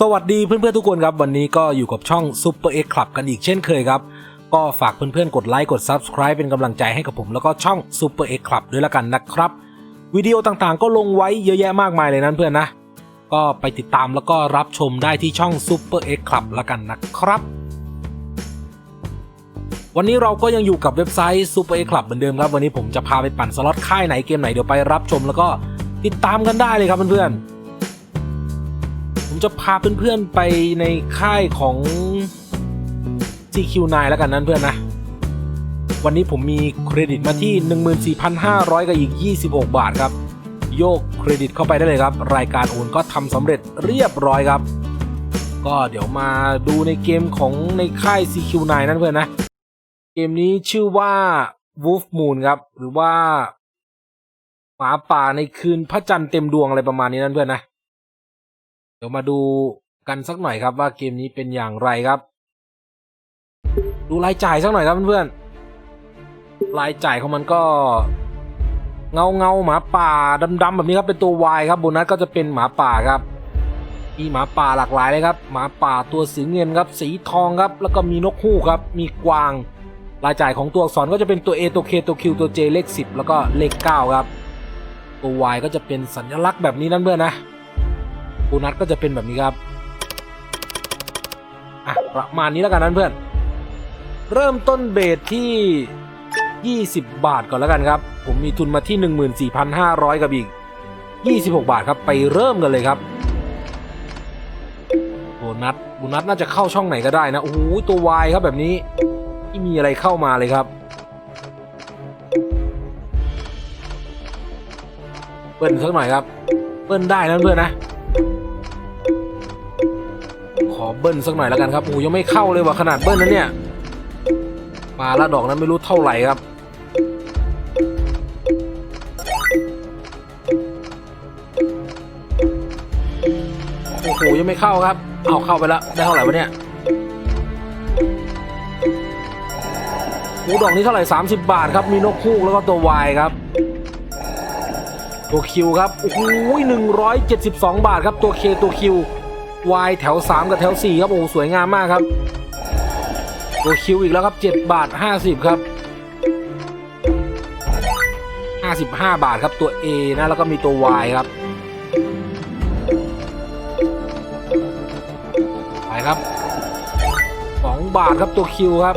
สวัสดีเพื่อนๆทุกคนครับ วันนี้ก็อยู่กับช่อง Super X Club กันอีกเช่นเคยครับ ก็ฝากเพื่อนๆกดไลค์กด Subscribe เป็นกำลังใจให้กับผมแล้วก็ช่อง Super X Club ด้วยละกันนะครับ วิดีโอต่างๆ ก็ลงไว้เยอะแยะมากมายเลยนั้นเพื่อนนะ ก็ไปติดตามแล้วก็รับชมได้ที่ช่อง Super X Club ละกันนะครับ วันนี้เราก็ยังอยู่กับเว็บไซต์ Super X Club เหมือนเดิมครับ วันนี้ผมจะพาไปปั่นสล็อตค่ายไหนเกมไหนเดี๋ยวไปรับชมแล้วก็ติดตามกันได้เลยครับเพื่อนๆ ผมจะพาเพื่อนๆไปในค่ายของ CQ9 แล้วกันนั้นเพื่อนนะ วันนี้ผมมีเครดิตมาที่ 14,500 กับอีก 26 บาทครับ โยกเครดิตเข้าไปได้เลยครับ รายการโอนก็ทำสำเร็จเรียบร้อยครับ ก็เดี๋ยวมาดูในเกมของในค่าย CQ9 นั้นเพื่อนนะ เกมนี้ชื่อว่า Wolf Moon ครับ หรือว่าหมาป่าในคืนพระจันทร์เต็มดวงอะไรประมาณนี้นั่นเพื่อนนะ เดี๋ยวมาดูกันสักหน่อยครับว่าเกมนี้เป็นอย่างไรครับ ดูรายจ่ายสักหน่อยครับเพื่อนๆรายจ่ายของมันก็ เงาเงาหมาป่าดำๆแบบนี้ครับเป็นตัววายครับโบนัสก็จะเป็นหมาป่าครับ มีหมาป่าหลากหลายเลยครับหมาป่าตัวสีเงินครับ สีทองครับ แล้วก็มีนกฮูกครับ มีกวาง รายจ่ายของตัวอักษรก็จะเป็นตัว A ตัว K ตัว Q ตัว J เลข 10 แล้วก็เลข 9 ครับ ตัว Y ก็จะเป็นสัญลักษณ์แบบนี้นั่นเพื่อนนะ โบนัสก็จะเป็นแบบนี้ครับอะประมาณนี้แล้วกันนั้นเพื่อน เริ่มต้นเบสที่ 20 บาทก่อนแล้วกันครับ ผมมีทุนมาที่ 14,500 กับอีก 26 บาทครับไปเริ่มกันเลยครับโบนัสโบนัสน่าจะเข้าช่องไหนก็ได้นะโอ้โหตัววายครับแบบนี้ที่มีอะไรเข้ามาเลยครับเบิ้ลสักหน่อยครับเบิ้ลได้นะเพื่อนนะ ขอเบิ้ลสักหน่อยแล้วกันครับโอ้ยังไม่เข้าเลยว่ะขนาดเบิ้ลนั้นเนี่ยมาละดอกนั้นไม่รู้เท่าไหร่ครับโอ้โหยังไม่เข้าครับเอาเข้าไปแล้วได้เท่าไหร่วะเนี่ยโอ้ดอกนี้เท่าไหร่ 30 บาทครับมีนกฮูกแล้วก็ตัววายครับ ตัวคิวครับโอ้โหหนึ่งร้อยเจ็ดสิบสองบาทครับตัวเคตัวคิว Y แถว 3 กับแถว 4 ครับ โอ้สวยงามมากครับตัวคิวอีกแล้วครับ 7 บาท 50 ครับ 55 บาทครับตัว A นะแล้วก็มีตัว Y ครับไปครับ 2 บาทครับตัวคิวครับ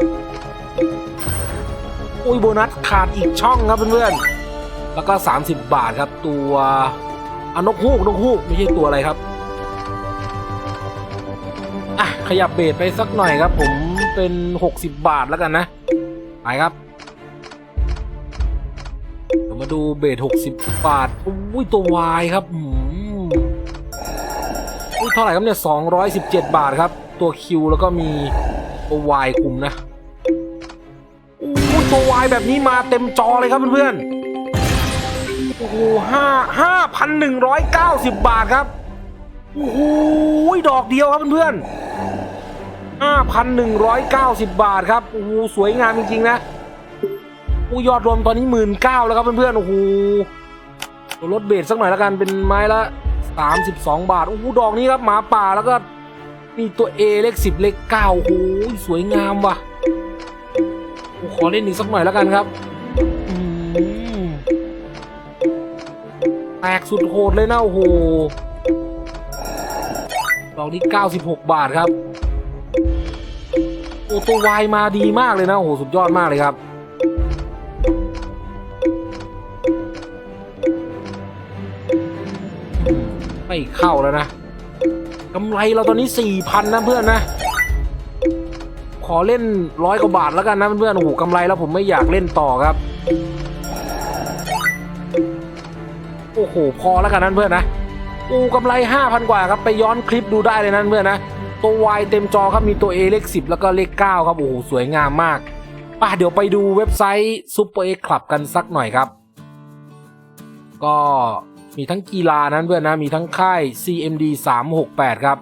อุ้ยโบนัสขาดอีกช่องครับเพื่อนๆแล้วก็ 30 บาทครับตัวอนกฮูกนกฮูกไม่ใช่ตัวอะไรครับ อะขยับเบสไปสักหน่อยครับ ผมเป็น 60 บาทแล้วกันนะ ไปครับเรามาดูเบส60 บาทอุ้ยตัววายครับอืมอุ้ยเท่าไหร่ครับเนี่ย217 บาทครับ ตัวคิวแล้วก็มีตัววายคุมนะอุ้ยตัววายแบบนี้มาเต็มจอเลยครับเพื่อนๆโอ้โหห้าห้าพันหนึ่งร้อยเก้าสิบบาทครับ โอ้โหดอกเดียวครับเพื่อนๆห้าพันหนึ่งร้อยเก้าสิบบาทครับโอ้โหสวยงามจริงๆนะโอ้ยอดรวมตอนนี้หมื่นเก้าแล้วครับเพื่อนๆโอ้โหลดเบสสักหน่อยแล้วกันเป็นไม้ละสามสิบสองบาทโอ้โหดอกนี้ครับหมาป่าแล้วก็มีตัว A เลขสิบเลขเก้าโอ้โหสวยงามว่ะขอเล่นอีกสักหน่อยแล้วกันครับแตกสุดโหดเลยนะโอ้โห ดอกนี้ 96 บาทครับ โอ้ตัววายมาดีมากเลยนะ โอ้โห สุดยอดมากเลยครับ ไม่เข้าแล้วนะกำไรเราตอนนี้ 4,000 นะเพื่อนนะ ขอเล่นร้อยกว่าบาทแล้วกันนะเพื่อนโอ้โหกำไรแล้วผมไม่อยากเล่นต่อครับ โอ้โห พอแล้วกันนั่นเพื่อนนะ อูกำไร 5,000 กว่าครับไปย้อนคลิปดูได้เลยนั่นเพื่อนนะ ตัว Y เต็มจอครับมีตัว A เลข 10 แล้วก็เลข 9 ครับ โอ้โห สวยงามมากป่ะเดี๋ยวไปดูเว็บไซต์ Super X Club กันสักหน่อยครับ ก็มีทั้งกีฬานั้นเพื่อนนะ มีทั้งค่าย CMD 368 ครับ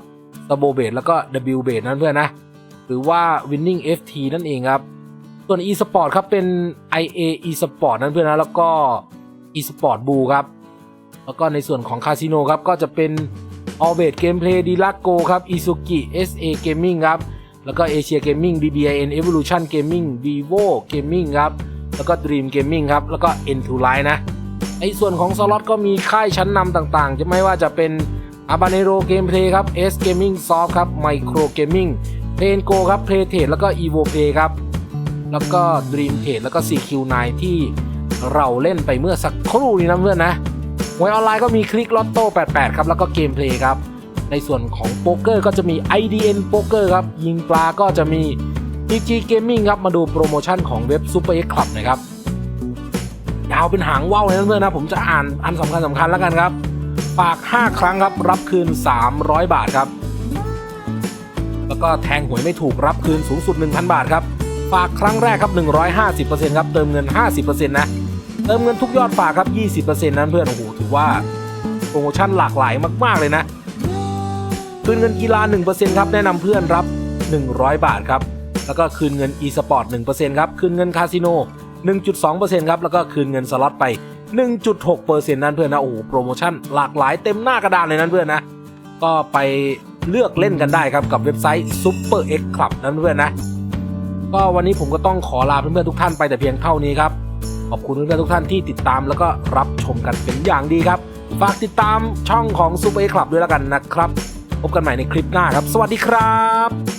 s b o b a t แล้วก็ W b a t นั้นเพื่อนนะ หรือว่า Winning FT นั่นเองครับ ส่วน eSport ครับเป็น IA eSport นั้นเพื่อนนะ แล้วก็ eSport Blue ครับ แล้วก็ในส่วนของคาสิโนครับก็จะเป็น a l b a t Gameplay d i l a g o ครับ Izuki SA Gaming ครับ แล้วก็ Asia Gaming BBIN Evolution Gaming Vivo Gaming ครับ แล้วก็ Dream Gaming ครับ แล้วก็ N2 Line นะ ในส่วนของสล็อตก็มีค่ายชั้นนำต่างๆ จะไม่ว่าจะเป็น a b a n e r o Gameplay ครับ S Gaming Soft ครับ Micro Gaming p l a n Go ครับ Playtrade แล้วก็ Evo Play ครับ แล้วก็ Dream Trade แล้วก็ CQ9 ที่เราเล่นไปเมื่อสักครู่นี้นะเพื่อนนะ หวยออนไลน์ก็มีคลิกลอตโต้88 ครับ แล้วก็เกมเพลย์ครับ ในส่วนของโป๊กเกอร์ก็จะมี IDN โป๊กเกอร์ครับ ยิงปลาก็จะมี PG Gaming ครับ มาดูโปรโมชั่นของเว็บ Super X Club นะครับยาวเป็นหางว่าวเลยเพื่อนนะ ผมจะอ่านอันสำคัญสำคัญแล้วกันครับ ฝาก 5 ครั้งครับ รับคืน 300 บาทครับ แล้วก็แทงหวยไม่ถูกรับคืนสูงสุด 1,000 บาทครับ ฝากครั้งแรกครับ 150%ครับ เติมเงิน 50%นะ เติมเงินทุกยอดฝากครับ 20%นั้นเพื่อน โอ้โห ถือว่าโปรโมชั่นหลากหลายมาก ๆ เลยนะ คืนเงินกีฬา 1%ครับ แนะนำเพื่อนรับ 100 บาทครับ แล้วก็คืนเงิน e-sport 1%ครับ คืนเงินคาสิโน 1.2%ครับ แล้วก็คืนเงินสล็อตไป 1.6%นั้นเพื่อนนะ โอ้โห โปรโมชั่นหลากหลายเต็มหน้ากระดานเลยนั้นเพื่อนนะ ก็ไปเลือกเล่นกันได้ครับกับเว็บไซต์ Super X Club นั้นเพื่อนนะ ก็วันนี้ผมก็ต้องขอลาเพื่อนๆทุกท่านไปแต่เพียงเท่านี้ครับ ขอบคุณเพื่อนๆทุกท่านที่ติดตามแล้วก็รับชมกันเป็นอย่างดีครับ ฝากติดตามช่องของ Super X Club ด้วยแล้วกันนะครับ พบกันใหม่ในคลิปหน้าครับ สวัสดีครับ